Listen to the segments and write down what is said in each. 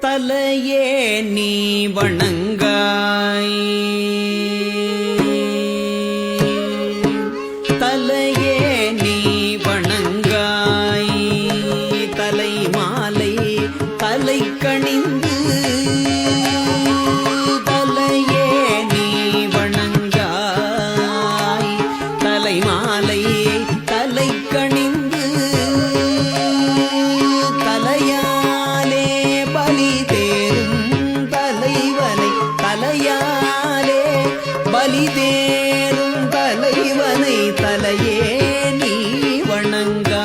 தலையே நீ வணங்கா. தேரும் தலைவனை தலையே நீ வணங்காய்.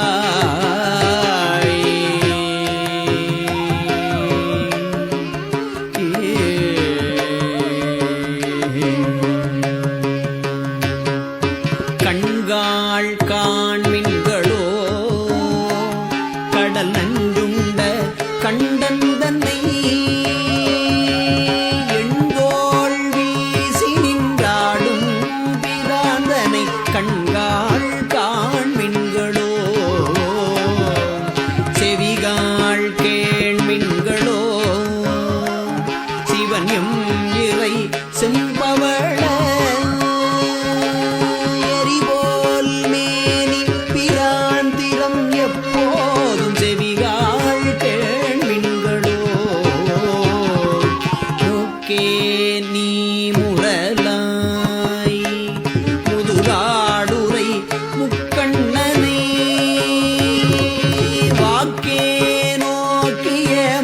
கண்காள் காண மிகாள் கேள்விங்களோ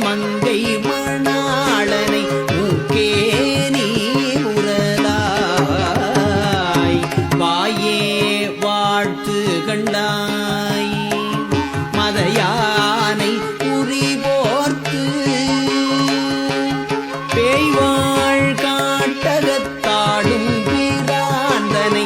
மங்கை மணாளனை மூக்கே நீ உரலாய். வாயே வாழ்த்து கண்டாய் மதையானை குறி போர்த்து. பெய்வாள் காட்டகத்தாடும் பிராந்தனை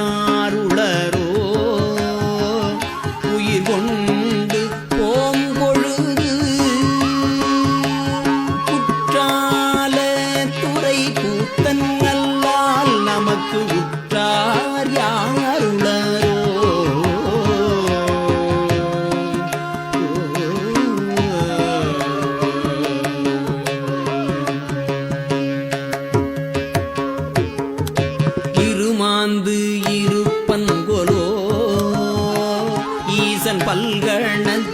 பல்கணத்